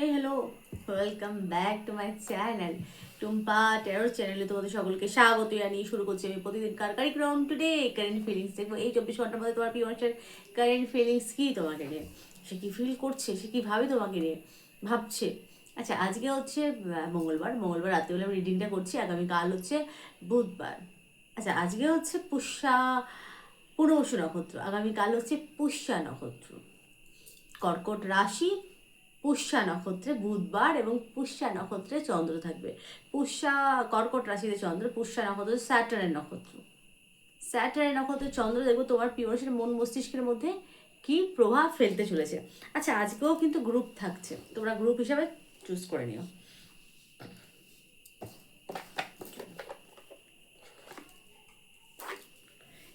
Hey hello welcome back to my channel Tumpa টেরোর চ্যানেলে তোমাদের সকলকে স্বাগত জানিয়ে শুরু করছি আমি প্রতিদিনকার কারিক্রম টুডে কারেন্ট ফিলিংস দেখব। এই চব্বিশ ঘণ্টার মধ্যে তোমার মানুষের কারেন্ট ফিলিংস কী তোমাকে নিয়ে? সে কী ফিল করছে? সে কী ভাবে তোমাকে নিয়ে ভাবছে? আচ্ছা আজকে হচ্ছে মঙ্গলবার। মঙ্গলবার রাত্রিবেলা আমি রিডিংটা করছি। আগামীকাল হচ্ছে বুধবার। আচ্ছা আজকে হচ্ছে পুষ্যা পূর্ণবসু নক্ষত্র। আগামীকাল হচ্ছে পুষ্যা নক্ষত্র। কর্কট রাশি পুষ্যা নক্ষত্রে বুধবার এবং পুষ্যা নক্ষত্রে চন্দ্র থাকবে। পুষ্যা কর্কট রাশিতে চন্দ্র, পুষ্যা নক্ষত্র স্যাটারের নক্ষত্র। স্যাটারের নক্ষত্রে চন্দ্র, দেখব তোমার মানুষের মন মস্তিষ্কের মধ্যে কি প্রভাব ফেলতে চলেছে। আচ্ছা আজকেও কিন্তু গ্রুপ থাকছে। তোমরা গ্রুপ হিসাবে চুজ করে নিও।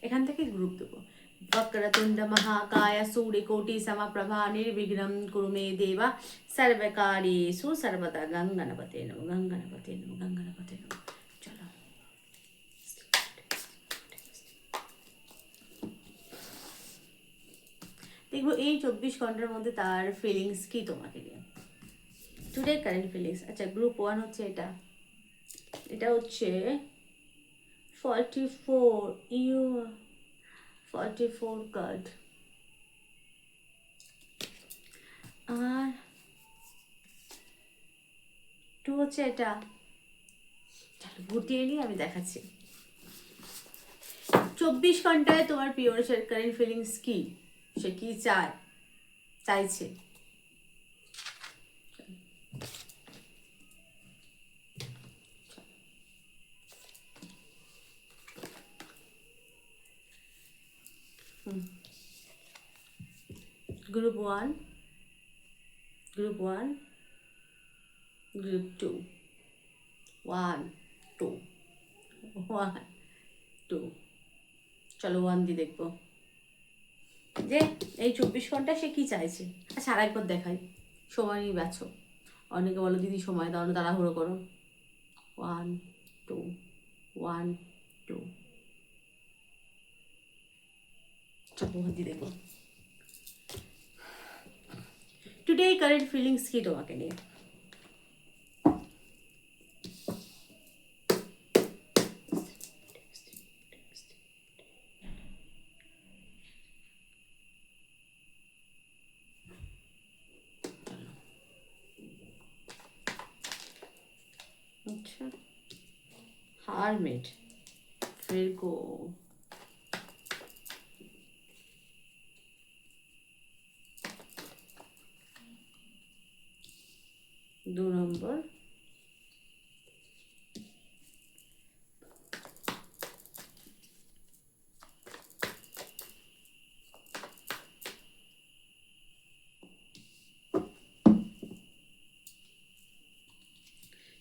এখান থেকে গ্রুপ দেবো। વક્રતુંડ મહાકાય સૂર્યકોટી સમપ્રભા નિર્વિઘ્નમ કુરુ મે દેવા સર્વકાર્યેષુ સર્વદા ગંગ ગણપતે નમઃ ગંગ ગણપતે નમઃ ગંગ ગણપતે નમઃ ચલો দেখবো এই চব্বিশ ঘন্টার মধ্যে তার ফিলিংস কি তোমাকে দিয়ে টুডে কারেন্ট ফিলিংস আচ্ছা গ্রুপ ওয়ান হচ্ছে এটা এটা হচ্ছে forty four you forty four card R two হচ্ছে এটা। গুটিয়ে নিয়ে আমি দেখাচ্ছি। চব্বিশ ঘন্টায় তোমার পিওর কারেন্ট ফিলিংস কি? সে কি চায়? চাইছে। Group 1 group 1 group 2 1 2 1 2 চলো ওয়ান দিয়ে দেখব। যে এই চব্বিশ ঘণ্টা সে কি চাইছে? আচ্ছা আর একবার দেখাই। সময় নিয়ে বেছো অনেকে বলো, দিদি, সময় দাও, না তাড়াহুড়ো করো। ওয়ান টু ওয়ান টু চলো ওয়ান দিয়ে দেখব টুডে কারেন্ট ফিলিংস কি তোমাকে নিয়ে আচ্ছা হারমিট ফিরগো দু নম্বর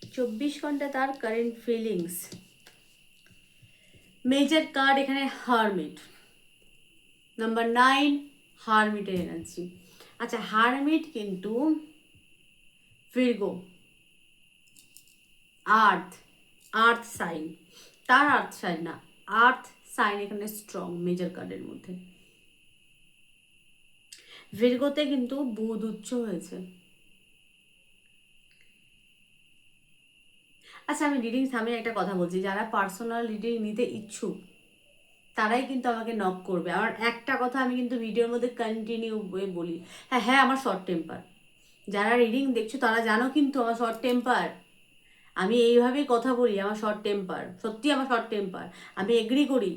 চব্বিশ ঘণ্টা তার কারেন্ট ফিলিংস মেজর কার্ড এখানে হারমিট নাম্বার নাইন হারমিটের এনার্জি আচ্ছা হারমিট কিন্তু ফিরগো আর্থ আর্থ সাইন। তার আর্থ সাইন না, আর্থ সাইন এখানে স্ট্রং মেজর কার্ডের মধ্যে। ভিরগোতে কিন্তু বুধ উচ্চ হয়েছে। আচ্ছা আমি রিডিং থামে একটা কথা বলছি, যারা পার্সোনাল রিডিং নিতে ইচ্ছুক, তারাই কিন্তু আমাকে নক করবে। আমার একটা কথা আমি কিন্তু ভিডিওর মধ্যে কন্টিনিউ বলি। হ্যাঁ হ্যাঁ আমার শর্ট টেম্পার যারা রিডিং দেখছ, তারা জানো কিন্তু আমার শর্ট টেম্পার আমি এইভাবেই কথা বলি, আমার শর্ট টেম্পার সত্যি আমার শর্ট টেম্পার আমি এগ্রি করি,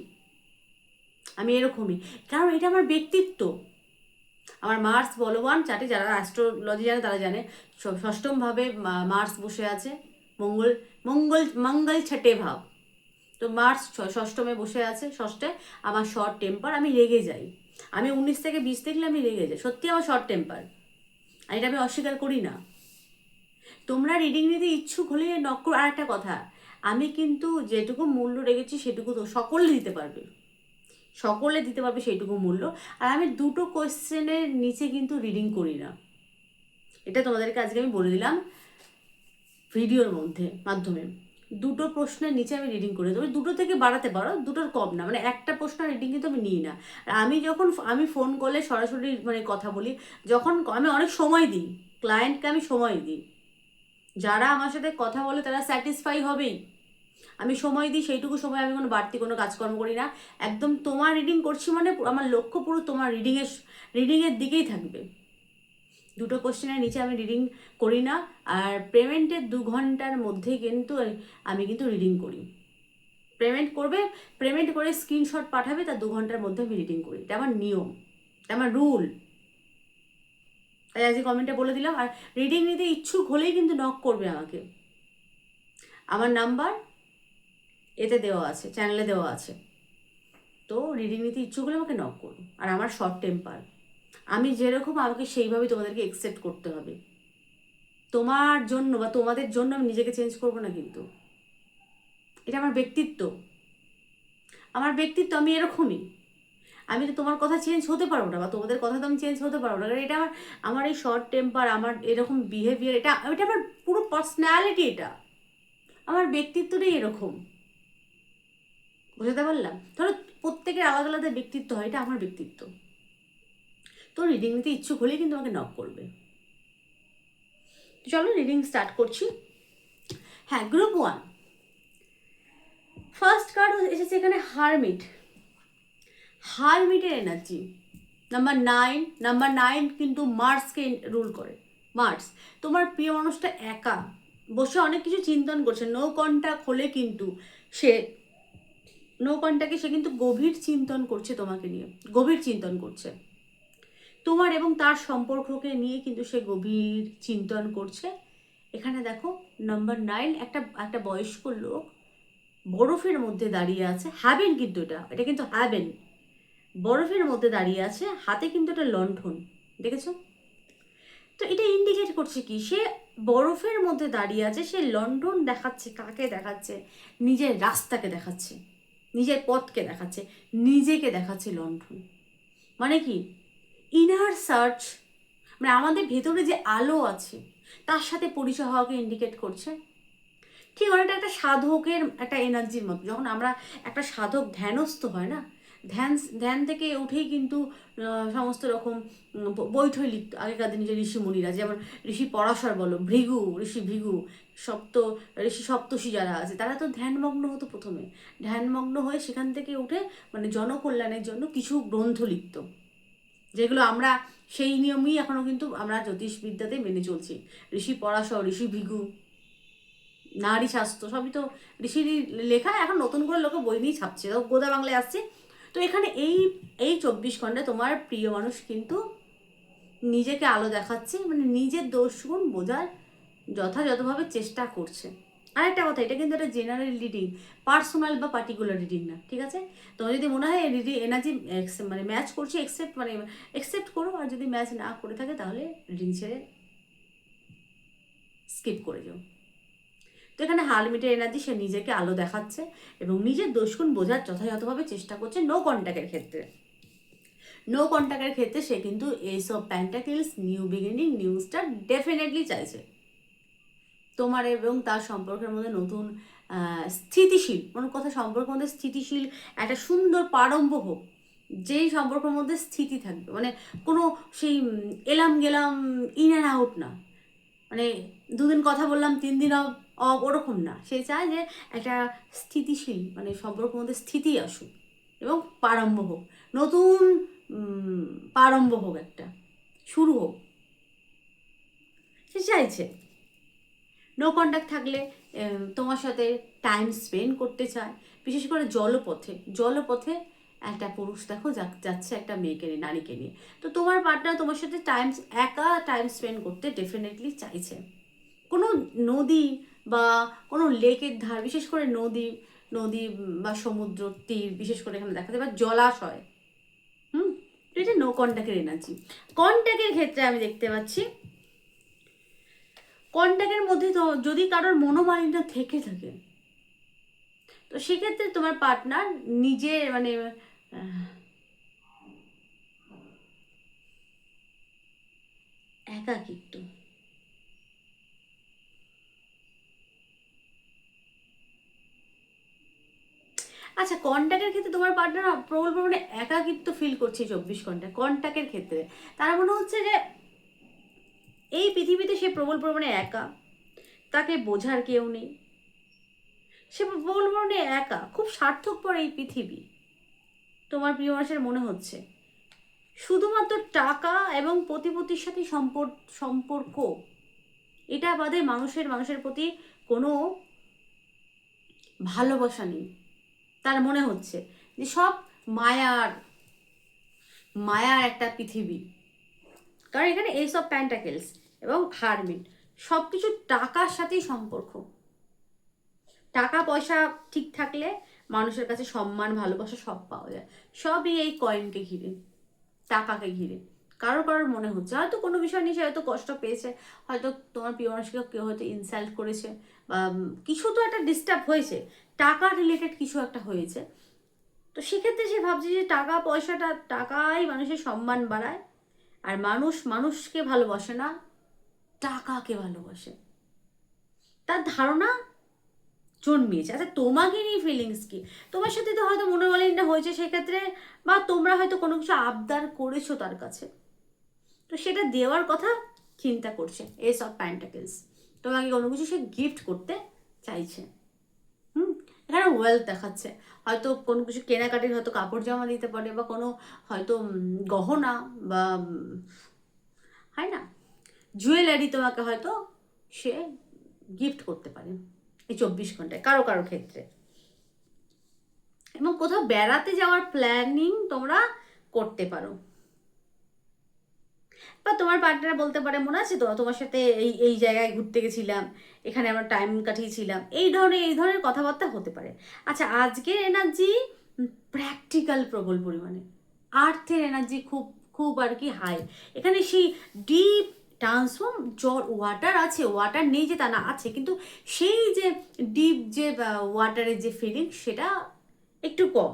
আমি এরকমই, কারণ এটা আমার ব্যক্তিত্ব। আমার মার্স বলবান চাটে যারা অ্যাস্ট্রোলজি জানে তারা জানে ষষ্ঠমভাবে মার্স বসে আছে, মঙ্গল মঙ্গল মঙ্গল ছটে ভাব। তো মার্চ ষষ্ঠমে বসে আছে, ষষ্ঠে আমার শর্ট টেম্পার আমি রেগে যাই। আমি উনিশ থেকে বিশ দেখলে আমি রেগে যাই সত্যি আমার শর্ট টেম্পার আর এটা আমি অস্বীকার করি না। তোমরা রিডিং নিতে ইচ্ছুক হলে নক আর একটা কথা, আমি কিন্তু যেটুকু মূল্য রেখেছি সেটুকু তো সকলে দিতে পারবে। সকলে দিতে পারবে সেইটুকু মূল্য। আর আমি দুটো কোয়েশ্চেনের নিচে কিন্তু রিডিং করি না। এটা তোমাদেরকে আজকে আমি বলে দিলাম ভিডিওর মধ্যে, মাধ্যমে। দুটো প্রশ্নের নিচে আমি রিডিং করে। দেবো দুটো থেকে বাড়াতে পারো, দুটোর কম না। মানে একটা প্রশ্ন রিডিং কিন্তু আমি নিই না। আর আমি যখন আমি ফোন কলে সরাসরি মানে কথা বলি, যখন আমি অনেক সময় দিই ক্লায়েন্টকে আমি সময় দিই। যারা আমার সাথে কথা বলে তারা স্যাটিসফাই হবেই। আমি সময় দিই, সেইটুকু সময় আমি কোনো বাড়তি কোনো কাজকর্ম করি না। একদম তোমার রিডিং করছি মানে আমার লক্ষ্য পুরো তোমার রিডিংয়ের রিডিংয়ের দিকেই থাকবে। দুটো কোশ্চেনের নিচে আমি রিডিং করি না, আর পেমেন্টের দু ঘণ্টার মধ্যে কিন্তু আমি কিন্তু রিডিং করি। পেমেন্ট করবে পেমেন্ট করে স্ক্রিনশট পাঠাবে, তার দু ঘণ্টার মধ্যে আমি রিডিং করি। এটা আমার নিয়ম, এটা আমার রুল তাই আজকে কমেন্টে বলে দিলাম। আর রিডিং নিতে ইচ্ছুক হলেই কিন্তু নক করবে আমাকে। আমার নাম্বার এতে দেওয়া আছে চ্যানেলে দেওয়া আছে। তো রিডিং নিতে ইচ্ছুক হলে আমাকে নক করুন আর আমার শর্ট টেম্পার আমি যেরকম আমাকে সেইভাবে তোমাদেরকে একসেপ্ট করতে হবে। তোমার জন্য বা তোমাদের জন্য আমি নিজেকে চেঞ্জ করব না কিন্তু। এটা আমার ব্যক্তিত্ব। আমার ব্যক্তিত্ব আমি এরকমই। আমি তো তোমার কথা চেঞ্জ হতে পারব না বা তোমাদের কথা তো আমি চেঞ্জ হতে পারব না। কারণ এটা আমার আমার এই শর্ট টেম্পার আমার এরকম বিহেভিয়ার এটা এটা আমার পুরো পার্সোনালিটি এটা। আমার ব্যক্তিত্বটাই এরকম। বুঝতে পারলাম? ধরো প্রত্যেকের আলাদা আলাদা ব্যক্তিত্ব হয়, এটা আমার ব্যক্তিত্ব। তো রিডিং নিতে ইচ্ছুক হলেই কিন্তু আমাকে নক করবে। চলো রিডিং স্টার্ট করছি। হ্যাঁ গ্রুপ ওয়ান ফার্স্ট কার্ড এসেছে এখানে hermit হারমিটের energy. Number nine number nine কিন্তু মার্সকে রুল করে। মার্স, তোমার প্রিয় মানুষটা একা। বসে অনেক কিছু চিন্তন করছে। নো কন্ট্যাক্ট হলে কিন্তু সে, নো কন্ট্যাক্টে সে কিন্তু গভীর চিন্তন করছে তোমাকে নিয়ে। গভীর চিন্তন করছে। তোমার এবং তার সম্পর্ককে নিয়ে কিন্তু সে গভীর চিন্তন করছে। এখানে দেখো, নাম্বার নাইন, একটা একটা বয়স্ক লোক বরফের মধ্যে দাঁড়িয়ে আছে। হ্যাবেন কিন্তু এটা। এটা কিন্তু হ্যাবেন। বরফের মধ্যে দাঁড়িয়ে আছে, হাতে কিন্তু একটা লণ্ঠন, দেখেছ? তো এটা ইন্ডিকেট করছে কি, সে বরফের মধ্যে দাঁড়িয়ে আছে, সে লন্ডন দেখাচ্ছে, কাকে দেখাচ্ছে? নিজের রাস্তাকে দেখাচ্ছে, নিজের পথকে দেখাচ্ছে, নিজেকে দেখাচ্ছে লণ্ঠন। মানে কি? ইনার সার্চ মানে আমাদের ভেতরে যে আলো আছে, তার সাথে পরিচয় হওয়াকে ইন্ডিকেট করছে। ঠিক অনেকটা একটা সাধকের একটা এনার্জির মতো, যখন আমরা একটা সাধক ধ্যানস্থ হয় না ধ্যান ধ্যান থেকে উঠেই কিন্তু সমস্ত রকম বৈঠই লিখত। আগেকার দিনে যে ঋষি ঋষিমুনিরা যেমন ঋষি পরাশর বলো, ভৃগু, ঋষি ভৃগু, সপ্ত, ঋষি সপ্তষী যারা আছে, তারা তো ধ্যানমগ্ন হতো প্রথমে। ধ্যানমগ্ন হয়ে সেখান থেকে উঠে মানে জনকল্যাণের জন্য কিছু গ্রন্থ লিখত। যেগুলো আমরা, সেই নিয়মই এখনও কিন্তু আমরা জ্যোতিষবিদ্যাতে মেনে চলছি। ঋষি পরাশর, ঋষি ভিগু, নারী স্বাস্থ্য, সবই তো ঋষির লেখা। এখন নতুন করে লোকে বই নিয়ে ছাপছে। গোদা বাংলায় আসছে তো এখানে এই এই চব্বিশ ঘণ্টা তোমার প্রিয় মানুষ কিন্তু নিজেকে আলো দেখাচ্ছে মানে নিজের দোষগুণ বোঝার যথাযথভাবে চেষ্টা করছে। আর একটা কথা, এটা কিন্তু একটা জেনারেল রিডিং পার্সোনাল বা পার্টিকুলার রিডিং না, ঠিক আছে? তোমার যদি মনে হয় রিডিং এনার্জি মানে ম্যাচ করছে একসেপ্ট মানে একসেপ্ট করো, আর যদি ম্যাচ না করে থাকে, তাহলে রিডিং ছেড়ে স্কিপ করে যাও। তো এখানে হালমিটের এনার্জি, সে নিজেকে আলো দেখাচ্ছে এবং নিজের দোষগুণ বোঝার যথাযথভাবে চেষ্টা করছে নো কন্ট্যাক্টের ক্ষেত্রে। নো কন্ট্যাক্টের ক্ষেত্রে সে কিন্তু এইসব pentacles new beginning new star definitely চাইছে। তোমার এবং তার সম্পর্কের মধ্যে নতুন স্থিতিশীল, কোনো কথা সম্পর্কের মধ্যে স্থিতিশীল, একটা সুন্দর প্রারম্ভ হোক, যেই সম্পর্কের মধ্যে স্থিতি থাকবে। মানে কোনো সেই এলাম গেলাম ইন অ্যান্ড আউট না। মানে দুদিন কথা বললাম, তিন দিন ওরকম না। সে চায় যে একটা স্থিতিশীল মানে সম্পর্কের মধ্যে স্থিতি আসুক এবং প্রারম্ভ হোক। নতুন প্রারম্ভ হোক একটা। শুরু হোক। সে চাইছে। নো কন্ট্যাক্ট থাকলে তোমার সাথে টাইম স্পেন্ড করতে চায়। বিশেষ করে জলপথে। জলপথে একটা পুরুষ, দেখো, যা যাচ্ছে একটা মেয়েকে নিয়ে, নারীকে নিয়ে। তো তোমার পার্টনার তোমার সাথে টাইম একা টাইম স্পেন্ড করতে ডেফিনেটলি চাইছে। কোনো নদী বা কোনো লেকের ধার, বিশেষ করে নদী নদী বা সমুদ্র, তীর, বিশেষ করে এখানে দেখা যায় বা জলাশয়। হুম? এটা নো কন্ট্যাক্টের এনার্জি কন্ট্যাক্টের ক্ষেত্রে আমি দেখতে পাচ্ছি কন্ট্যাক্টের মধ্যে তো যদি কারোর মনোমালিন্য থেকে থাকে, তো সেক্ষেত্রে তোমার পার্টনার নিজে মানে একাকিত্ব। আচ্ছা কন্ট্যাক্টের ক্ষেত্রে তোমার পার্টনার প্রবল পরিমাণে একাকিত্ব ফিল করছে চব্বিশ ঘণ্টা কন্ট্যাক্টের ক্ষেত্রে। তার মনে হচ্ছে যে, এই পৃথিবীতে সে প্রবল পরিমাণে একা। তাকে বোঝার কেউ নেই। সে প্রবল পরিমাণে একা, খুব স্বার্থপর এই পৃথিবী। তোমার প্রিয় মানুষের মনে হচ্ছে। শুধুমাত্র টাকা এবং প্রতিপত্তির সাথে সম্পর্ক সম্পর্ক, এটা বাদে মানুষের মানুষের প্রতি কোনো ভালোবাসা নেই। তার মনে হচ্ছে যে সব মায়ার মায়ার একটা পৃথিবী। কারণ এখানে এইসব প্যান্টাকেলস এবং হারমিন সব কিছু টাকার সাথেই সম্পর্ক। টাকা, পয়সা ঠিক থাকলে মানুষের কাছে সম্মান, ভালোবাসা সব পাওয়া যায়। সবই এই কয়েনকে ঘিরে, টাকাকে ঘিরে। কারও কারোর মনে হচ্ছে। হয়তো কোনো বিষয় নিয়ে সে হয়তো কষ্ট পেয়েছে। হয়তো তোমার প্রিয় মানুষকে কেউ হয়তো ইনসাল্ট করেছে বা কিছু তো একটা ডিস্টার্ব হয়েছে। টাকা রিলেটেড কিছু একটা হয়েছে। তো সেক্ষেত্রে সে ভাবছে যে টাকা, পয়সাটা টাকাই মানুষের সম্মান বাড়ায়। আর মানুষ মানুষকে ভালোবাসে না, টাকাকে ভালোবাসে। তার ধারণা জন্মিয়েছে। আচ্ছা তোমাকে নিয়ে ফিলিংস কি? তোমার সাথে তো হয়তো মনোমালিন্য হয়েছে সেক্ষেত্রে, বা তোমরা হয়তো কোনো কিছু আবদার করেছ তার কাছে। তো সেটা দেওয়ার কথা চিন্তা করছে এস অফ প্যান্টাকেলস তোমাকে কোনো কিছু সে গিফট করতে চাইছে। হুম? এখানে ওয়েলথ দেখাচ্ছে। হয়তো কোনো কিছু কেনাকাটির হয়তো কাপড় জামা দিতে পারে বা কোনো হয়তো গহনা বা হয় না? জুয়েলারি তোমাকে হয়তো সে গিফট করতে পারে এই চব্বিশ ঘন্টায়, কারও কারও ক্ষেত্রে। এবং কোথাও বেড়াতে যাওয়ার প্ল্যানিং তোমরা করতে পারো। বা তোমার পার্টনার বলতে পারে, মনে আছে তো? তোমার সাথে এই এই জায়গায় ঘুরতে গেছিলাম, এখানে আমরা টাইম কাটিয়েছিলাম, এই ধরনের এই ধরনের কথাবার্তা হতে পারে। আচ্ছা আজকের এনার্জি প্র্যাকটিক্যাল প্রবল পরিমাণে। আর্থের এনার্জি খুব খুব আর কি হাই এখানে সেই ডিপ ট্রান্সফর্ম জল ওয়াটার আছে ওয়াটার নেই যে তা না, আছে। কিন্তু সেই যে ডিপ যে ওয়াটারের যে ফিলিং সেটা একটু কম।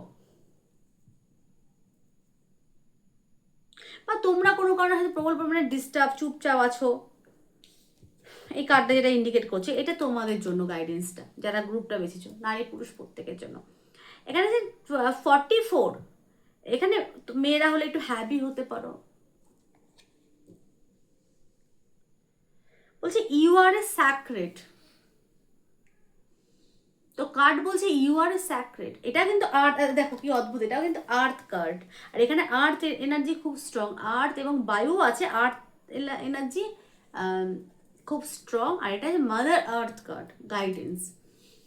বা তোমরা কোনো কারণে হয়তো প্রবল পরিমাণে ডিস্টার্ব চুপচাপ আছো। এই কার্ডটা যেটা ইন্ডিকেট করছে, এটা তোমাদের জন্য গাইডেন্সটা যারা গ্রুপটা বেছেছো নারী পুরুষ প্রত্যেকের জন্য। এখানে যে ফর্টি ফোর এখানে মেয়েরা হলে একটু হ্যাপি হতে পারো। বলছে ইউ আর এ স্যাক্রেট তো কার্ড বলছে ইউ আর এ স্যাক্রেট এটা কিন্তু আর্থ দেখো কি অদ্ভুত, এটাও কিন্তু আর্থ কার্ড আর এখানে আর্থ এনার্জি খুব স্ট্রং আর্থ এবং বায়ু আছে আর্থ এনার্জি খুব স্ট্রং আর এটা মাদার আর্থ কার্ড গাইডেন্স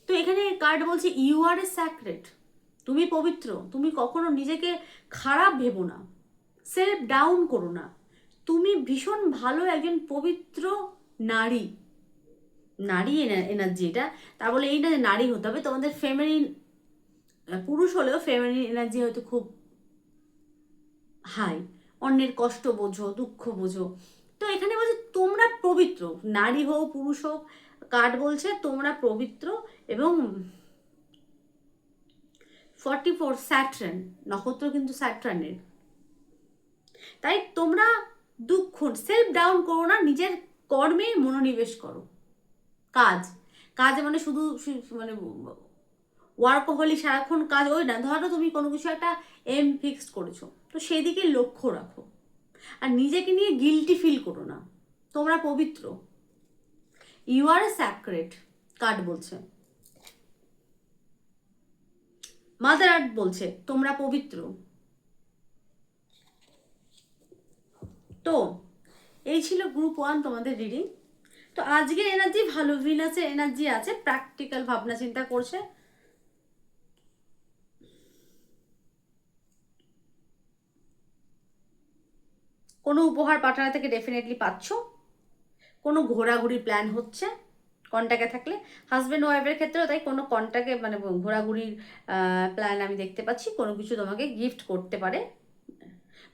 তো এখানে কার্ড বলছে ইউ আর এ স্যাক্রেট তুমি পবিত্র, তুমি কখনো নিজেকে খারাপ ভেবো না সেলফ ডাউন করো না। তুমি ভীষণ ভালো একজন পবিত্র নারী। নারী এনার্জি এটা। তা বলে এইটা নারী হতে হবে, তোমাদের ফেমিনিন পুরুষ হলেও ফেমিনিন এনার্জি হয়তো খুব হাই অন্যের কষ্ট বোঝো, দুঃখ বোঝো। তো এখানে বলছে তোমরা পবিত্র, নারী হোক, পুরুষ হোক, কার্ড বলছে তোমরা পবিত্র এবং ফর্টি ফোর স্যাট্রান নক্ষত্র কিন্তু স্যাট্রানের তাই তোমরা দুঃখ সেলফ ডাউন করো না, নিজের কর্মে মনোনিবেশ করো। কাজ। কাজ মানে শুধু মানে ওয়ার্কহলি সারাক্ষণ কাজ, ওই না, ধরো তুমি কোনো কিছু একটা এম ফিক্সড করেছ, তো সেদিকে লক্ষ্য রাখো। আর নিজেকে নিয়ে গিলটি ফিল করো না। তোমরা পবিত্র। You are a sacred card বলছে। মাদার আর্ট বলছে, তোমরা পবিত্র। তো, এই ছিল গ্রুপ ওয়ান তোমাদের রিডিং তো আজকের এনার্জি ভালো ভিনাসের এনার্জি আছে প্র্যাকটিক্যাল ভাবনা চিন্তা করছে। কোনো উপহার পাঠানো থেকে ডেফিনেটলি পাচ্ছ। কোনো ঘোরাঘুরি প্ল্যান হচ্ছে কন্ট্যাক্টে থাকলে। হাজব্যান্ড ওয়াইফের ক্ষেত্রেও তাই, কোনো কন্ট্যাক্টে মানে ঘোরাঘুরির প্ল্যান আমি দেখতে পাচ্ছি, কোনো কিছু তোমাকে গিফট করতে পারে।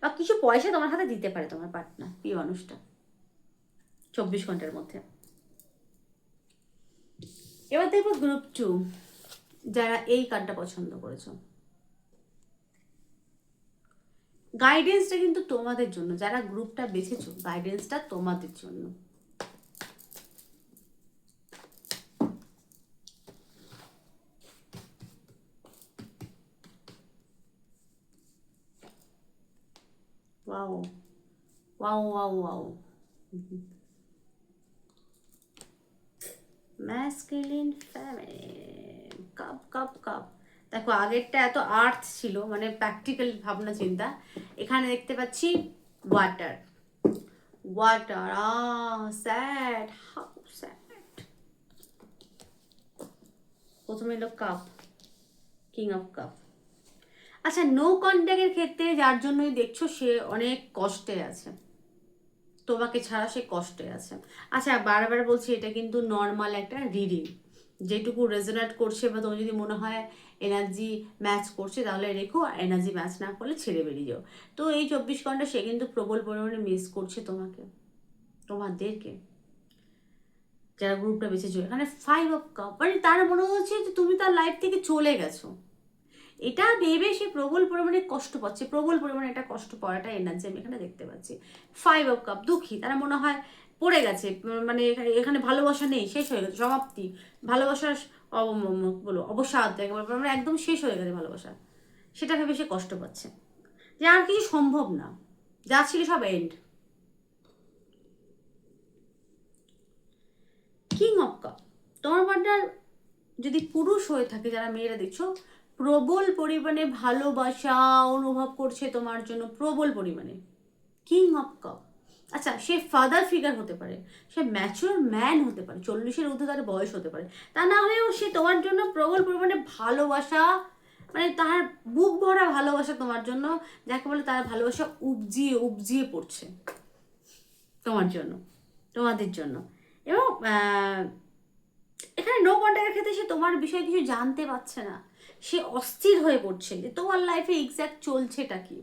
বা কিছু পয়সা তোমার হাতে দিতে পারে তোমার পার্টনার প্রিয় মানুষটা। চব্বিশ ঘণ্টার মধ্যে। এবার দেখব গ্রুপ টু যারা এই কার্ডটা পছন্দ করেছ। গাইডেন্সটা কিন্তু তোমাদের জন্য, যারা গ্রুপটা বেছেছো গাইডেন্সটা তোমাদের জন্য। Wow wow wow wow masculine feminine cup cup cup দেখো, আগেরটা এত আর্থ ছিল মানে প্র্যাকটিক্যাল ভাবনা, চিন্তা। এখানে দেখতে পাচ্ছি water water ah sad how sad প্রথমে এলো কাপ কিং অফ কাপ আচ্ছা নো কন্ট্যাক্টের ক্ষেত্রে যার জন্যই দেখছ সে অনেক কষ্টে আছে। তোমাকে ছাড়া সে কষ্টে আছে। আচ্ছা বারবার বলছি, এটা কিন্তু নর্মাল একটা রিডিং যেটুকু রেজোনেট করছে বা তোমার যদি মনে হয় এনার্জি ম্যাচ করছে, তাহলে রেখো, আর এনার্জি ম্যাচ না করলে ছেড়ে বেরিয়ে যাও। তো এই চব্বিশ ঘণ্টা সে কিন্তু প্রবল পরিমাণে মিস করছে তোমাকে, তোমাদেরকে। যারা গ্রুপটা বেঁচেছো এখানে ফাইভ অফ কাপ মানে তার মনে হচ্ছে যে তুমি তার লাইফ থেকে চলে গেছো। এটা ভেবে সে প্রবল পরিমাণে কষ্ট পাচ্ছে প্রবল পরিমাণে এটা কষ্ট পাওয়াটা এনার্জি আমি এখানে দেখতে পাচ্ছি। ফাইভ অফ কাপ দুঃখী, তারা মনে হয় পড়ে গেছে মানে এখানে- এখানে ভালোবাসা নেই, শেষ হয়ে গেছে, সমাপ্তি। ভালোবাসার বলো, অবসাদ, একেবারে মানে একদম শেষ হয়ে গেছে ভালোবাসা। সেটা ভেবে সে কষ্ট পাচ্ছে। যে আর কিছু সম্ভব না, যা ছিল সব এন্ড কিং অফ কাপ তোমার পার্টনার যদি পুরুষ হয়ে থাকে, যারা মেয়েরা দেখছ প্রবল পরিমাণে ভালোবাসা অনুভব করছে তোমার জন্য, প্রবল পরিমাণে। কিং অফ কাপ আচ্ছা সে ফাদার ফিগার হতে পারে, সে ম্যাচিওর ম্যান হতে পারে, চল্লিশের ঊর্ধ্বে তার বয়স হতে পারে। তা না হলেও সে তোমার জন্য প্রবল পরিমাণে ভালোবাসা মানে তার বুক ভরা ভালোবাসা তোমার জন্য, যাকে বলে তার ভালোবাসা উপজিয়ে উপজিয়ে পড়ছে তোমার জন্য, তোমাদের জন্য। এবং এখানে নো কন্ট্যাক্টের ক্ষেত্রে সে তোমার বিষয়ে কিছু জানতে পারছে না। সে অস্থির হয়ে পড়ছে যে তোমার লাইফে এক্স্যাক্ট চলছেটা কি?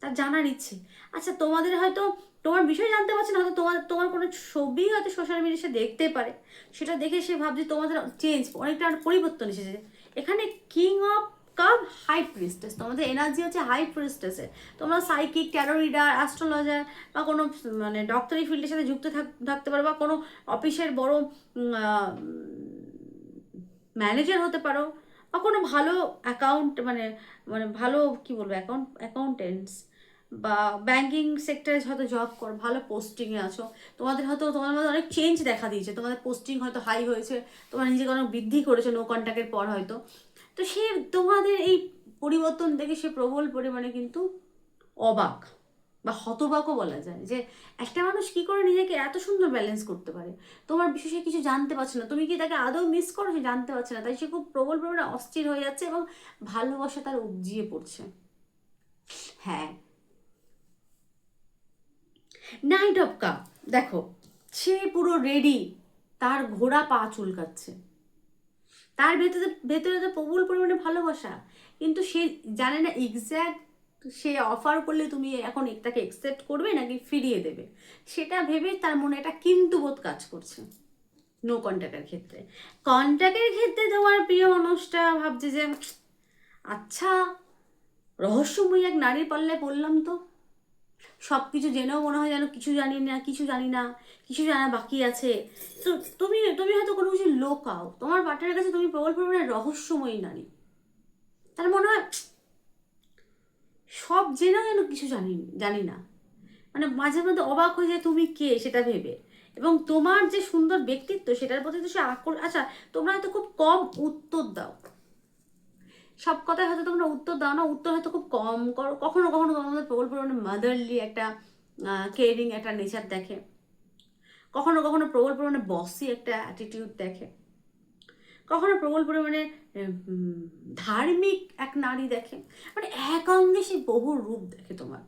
তার জানার ইচ্ছে আচ্ছা তোমাদের হয়তো, তোমার বিষয় জানতে পারছে না, হয়তো তোমার তোমার কোনো ছবি হয়তো সোশ্যাল মিডিয়া সে দেখতে পারে। সেটা দেখে সে ভাবছে তোমাদের চেঞ্জ অনেকটা পরিবর্তন এসেছে। এখানে king of cup high priestess তোমাদের এনার্জি হচ্ছে হাই প্রিস্টেসের তোমরা সাইকিক ট্যারো রিডার অ্যাস্ট্রোলজার বা কোনো মানে ডক্টরি ফিল্ডের সাথে যুক্ত থাক- থাকতে পারো বা কোনো অফিসের বড় ম্যানেজার হতে পারো। বা কোনো ভালো অ্যাকাউন্ট মানে মানে ভালো কি বলব অ্যাকাউন্ট অ্যাকাউন্টেন্টস বা ব্যাঙ্কিং সেক্টরে হয়তো জব করো, ভালো পোস্টিংয়ে আছো, তোমাদের হয়তো মধ্যে অনেক চেঞ্জ দেখা দিয়েছে, তোমাদের পোস্টিং হয়তো হাই হয়েছে, তোমার নিজেকে অনেক বৃদ্ধি করেছে নো কন্ট্যাক্টের পর হয়তো। তো সে তোমাদের এই পরিবর্তন দেখে সে প্রবল পরিমাণে কিন্তু অবাক। বা হতবাকও বলা যায় যে একটা মানুষ কি করে নিজেকে এত সুন্দর ব্যালেন্স করতে পারে? তোমার বিশেষে কিছু জানতে পারছে না। তুমি কি তাকে আদৌ মিস করো? সে জানতে পারছে না। তাই সে খুব প্রবল পরিমাণে অস্থির হয়ে যাচ্ছে এবং ভালোবাসা তার উপজিয়ে পড়ছে। হ্যাঁ। নাইট অফ কাপ দেখো, সে পুরো রেডি তার ঘোড়া পা চুলকাচ্ছে। তার ভেতরে ভেতরে তো প্রবল পরিমাণে ভালোবাসা, কিন্তু সে জানে না এক্স্যাক্ট সে অফার করলে তুমি এখন তাকে একসেপ্ট করবে নাকি ফিরিয়ে দেবে? সেটা ভেবে তার মনে একটা কিন্তু বোধ কাজ করছে। নো কন্ট্যাক্টের ক্ষেত্রে। কন্ট্যাক্টের ক্ষেত্রে তোমার প্রিয় মানুষটা ভাবছে যে আচ্ছা রহস্যময়ী এক নারীর পাল্লায় পড়লাম তো। সব কিছু জেনেও মনে হয় যেন কিছু জানি না, কিছু জানি না, কিছু জানা বাকি আছে। তো তুমি তুমি হয়তো কোনো কিছু লোকাও। তোমার পার্টনারের কাছে তুমি প্রবল পরিমাণে রহস্যময়ী নারী। তার মনে হয় সব জেনেও যেন কিছু জানি জানি না। মানে মাঝে মধ্যে অবাক হয়ে যায়, তুমি কে? সেটা ভেবে। এবং তোমার যে সুন্দর ব্যক্তিত্ব, সেটার প্রতি তো সে আকর আচ্ছা তোমরা হয়তো খুব কম উত্তর দাও। সব কথায় হয়তো তোমরা উত্তর দাও না, উত্তর হয়তো খুব কম। করো কখনো কখনো তোমাদের প্রবল পরিমাণে মাদারলি একটা কেয়ারিং একটা নেচার দেখে। কখনো কখনো প্রবল পরিমাণে বসি একটা অ্যাটিটিউড দেখে। কখনো প্রবল পরিমাণে ধার্মিক এক নারী দেখে মানে এক অঙ্গে সে বহু রূপ দেখে তোমার।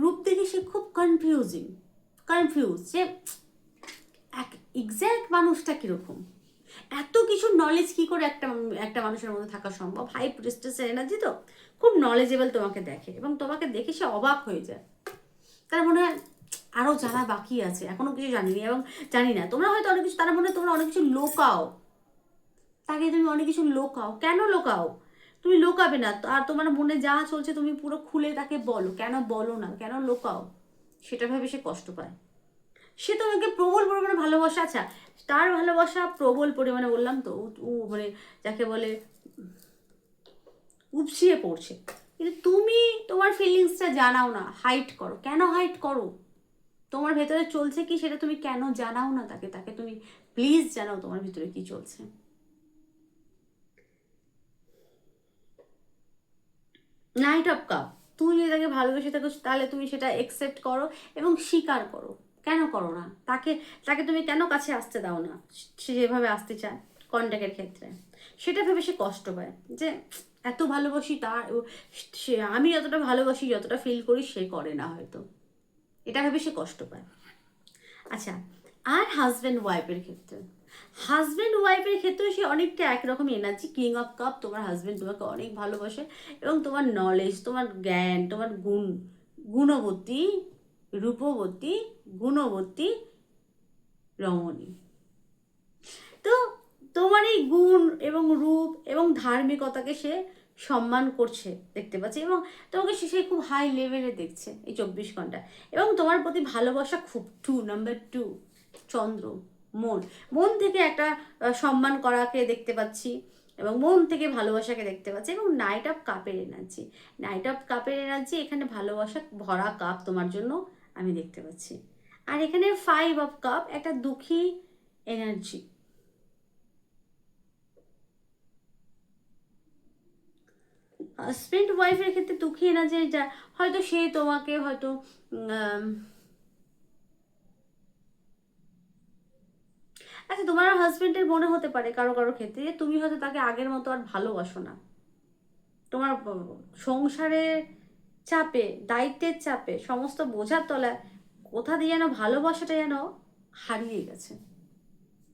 রূপ দেখে সে খুব কনফিউজিং কনফিউজ যে এক এক্স্যাক্ট মানুষটা কীরকম? এত কিছু নলেজ কি করে একটা একটা মানুষের মধ্যে থাকা সম্ভব? হাই প্রিস্টেসের এনার্জি তো খুব নলেজেবল তোমাকে দেখে এবং তোমাকে দেখে সে অবাক হয়ে যায়। তার মনে হয় আরও জানা বাকি আছে, এখনও কিছু জানিনি এবং জানি না। তোমরা হয়তো অনেক কিছু, তার মনে হয় তোমরা অনেক কিছু লোকাও। তাকে তুমি অনেক কিছু লোকাও। কেন লোকাও? তুমি লোকাবে না। আর তোমার মনে যা চলছে তুমি পুরো খুলে তাকে বলো। কেন বলো না? কেন লোকাও? সেটা ভেবে সে কষ্ট পায়। সে তোমাকে প্রবল পরিমাণে ভালোবাসা। আচ্ছা তার ভালোবাসা প্রবল পরিমাণে বললাম তো উ মানে যাকে বলে উপসিয়ে পড়ছে। কিন্তু তুমি তোমার ফিলিংসটা জানাও না। হাইট করো। কেন হাইট করো? তোমার ভেতরে চলছে কি সেটা তুমি কেন জানাও না তাকে? তাকে তুমি প্লিজ জানাও তোমার ভিতরে কি চলছে। নাইট অফ কাপ তুমি যদি তাকে ভালোবেসে থাকো, তাহলে তুমি সেটা একসেপ্ট করো এবং স্বীকার করো। কেন করো না? তাকে তাকে তুমি কেন কাছে আসতে দাও না? সে যেভাবে আসতে চায় কন্ট্যাক্টের ক্ষেত্রে। সেটা ভেবে সে কষ্ট পায় যে এত ভালোবাসি তার সে, আমি যতটা ভালোবাসি, যতটা ফিল করি, সে করে না হয়তো। এটা ভেবে সে কষ্ট পায়। আচ্ছা আর হাজব্যান্ড ওয়াইফের ক্ষেত্রে। হাজব্যান্ড ওয়াইফের ক্ষেত্রে সে অনেকটা একরকম এনার্জি কিং অফ কাপ তোমার হাজব্যান্ড তোমাকে অনেক ভালোবাসে এবং তোমার নলেজ তোমার জ্ঞান, তোমার গুণ, গুণবতী, রূপবতী, গুণবতী রমণী। তো তোমার এই গুণ এবং রূপ এবং ধার্মিকতাকে সে সম্মান করছে, দেখতে পাচ্ছি এবং তোমাকে সে খুব হাই লেভেলে দেখছে এই চব্বিশ ঘণ্টা। এবং তোমার প্রতি ভালোবাসা খুব টু নাম্বার টু চন্দ্র। মন। মন থেকে একটা সম্মান করাকে দেখতে পাচ্ছি এবং মন থেকে ভালোবাসাকে দেখতে পাচ্ছি এবং নাইট অফ কাপের এনার্জি নাইট অফ কাপের এনার্জি এখানে ভালোবাসা, ভরা কাপ তোমার জন্য আমি দেখতে পাচ্ছি। আর এখানে ফাইভ অফ কাপ একটা দুঃখী এনার্জি হাজব্যান্ড ওয়াইফের ক্ষেত্রে দুঃখী এনার্জি যা, হয়তো সে তোমাকে হয়তো উম, আম, আচ্ছা তোমার হাজবেন্ডের মনে হতে পারে কারও কারও ক্ষেত্রে যে তুমি হয়তো তাকে আগের মতো আর ভালোবাসো না। তোমার সংসারের চাপে, দায়িত্বের চাপে, সমস্ত বোঝার তলায় কোথা দিয়ে যেন ভালোবাসাটা যেন হারিয়ে গেছে,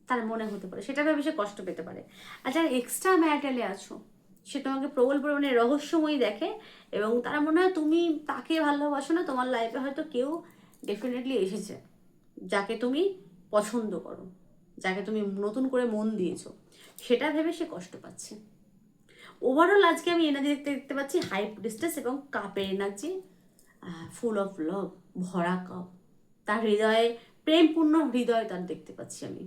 তার মনে হতে পারে। সেটা ভেবে সে কষ্ট পেতে পারে। আর যারা এক্সট্রা ম্যাটালে আছো, সে তোমাকে প্রবল পরিমাণে রহস্যময়ী দেখে এবং তারা মনে হয় তুমি তাকে ভালোবাসো না, তোমার লাইফে হয়তো কেউ ডেফিনেটলি এসেছে, যাকে তুমি পছন্দ করো। যাকে তুমি নতুন করে মন দিয়েছ, সেটা ভেবে সে কষ্ট পাচ্ছে। ওভারঅল আজকে আমি এনার্জি দেখতে দেখতে পাচ্ছি হাই ডিস্টেন্স এবং কাপের এনার্জি ফুল অফ লভ ভরা কাপ তার হৃদয়ে, প্রেমপূর্ণ হৃদয় তার দেখতে পাচ্ছি আমি।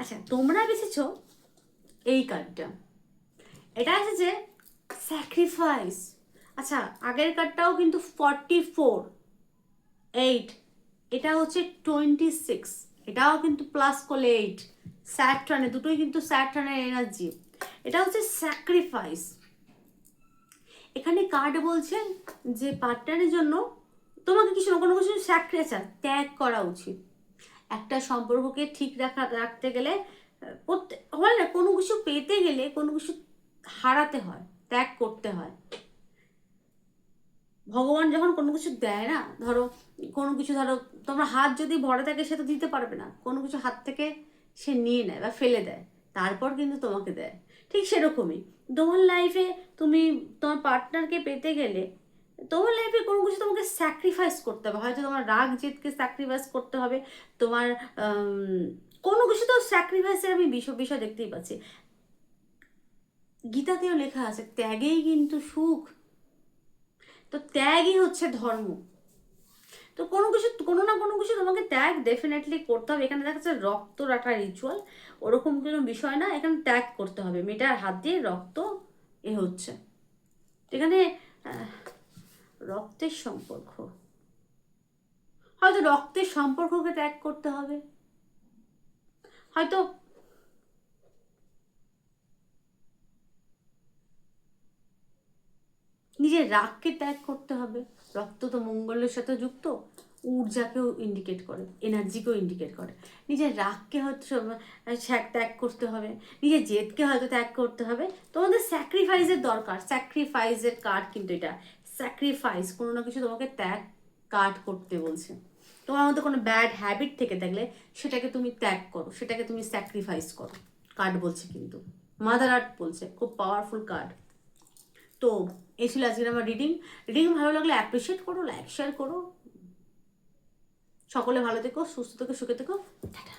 আচ্ছা তোমরা বেছেছো এই কার্ডটা এটা এসেছে স্যাক্রিফাইস আচ্ছা আগের কার্ডটাও কিন্তু ফর্টি ফোর এইট এটা হচ্ছে টোয়েন্টি সিক্স এটাও কিন্তু প্লাস করলে এইট স্যাট্রানে দুটোই কিন্তু স্যাট্রানের এনার্জি এটা হচ্ছে স্যাক্রিফাইস এখানে কার্ড বলছেন যে পার্টনারের জন্য তোমাকে কিছু না কোনো কিছু স্যাক্রিফাইস ত্যাগ করা উচিত। একটা সম্পর্ককে ঠিক রাখা, রাখতে গেলে হয় না, কোনো কিছু পেতে গেলে কোনো কিছু হারাতে হয়, ত্যাগ করতে হয়। ভগবান যখন কোনো কিছু দেয় না, ধরো কোনো কিছু, ধরো তোমার হাত যদি ভরা থাকে সে তো দিতে পারবে না। কোনো কিছু হাত থেকে সে নিয়ে নেয় বা ফেলে দেয়, তারপর কিন্তু তোমাকে দেয়। ঠিক সেরকমই। তোমার লাইফে তুমি, তোমার পার্টনারকে পেতে গেলে তোমার লাইফে কোনো কিছু তোমাকে স্যাক্রিফাইস করতে হবে। হয়তো তোমার রাগ জেদকে স্যাক্রিফাইস করতে হবে, তোমার কোনো কিছু তো স্যাক্রিফাইসের আমি বিষয় বিষয় দেখতেই পাচ্ছি। গীতাতেও লেখা আছে, ত্যাগেই কিন্তু সুখ তো ত্যাগই হচ্ছে ধর্ম। তো কোনো কিছু, কোনো না কোনো কিছু তোমাকে ত্যাগ ডেফিনেটলি করতে হবে। এখানে দেখা যাচ্ছে রক্ত রাখা রিচুয়াল ওরকম কোনো বিষয় না, এখানে ত্যাগ করতে হবে। মেয়েটার হাত দিয়ে রক্ত এ হচ্ছে। এখানে রক্তের সম্পর্ক। হয়তো রক্তের সম্পর্ককে ত্যাগ করতে হবে। হয়তো নিজের রাগকে ত্যাগ করতে হবে। রক্ত তো মঙ্গলের সাথে যুক্ত, ঊর্জাকেও ইন্ডিকেট করে এনার্জিকেও ইন্ডিকেট করে। নিজের রাগকে হয়তো ছ্যাক ত্যাগ করতে হবে, নিজের জেদকে হয়তো ত্যাগ করতে হবে। তোমাদের স্যাক্রিফাইসের দরকার স্যাক্রিফাইসের কার্ড কিন্তু এটা। স্যাক্রিফাইস কোনো না কিছু তোমাকে ত্যাগ কার্ড করতে বলছে। তোমার মধ্যে কোনো ব্যাড হ্যাবিট থেকে থাকলে সেটাকে তুমি ত্যাগ করো, সেটাকে তুমি স্যাক্রিফাইস করো। কার্ড বলছে কিন্তু। মাদার আর্ট বলছে, খুব পাওয়ারফুল কার্ড তো এই ছিল আজকের আমার রিডিং রিডিং ভালো লাগলে অ্যাপ্রিসিয়েট করো লাইক শেয়ার করো। সকলে ভালো থেকো, সুস্থ থেকো, সুখে থেকো। টাটা।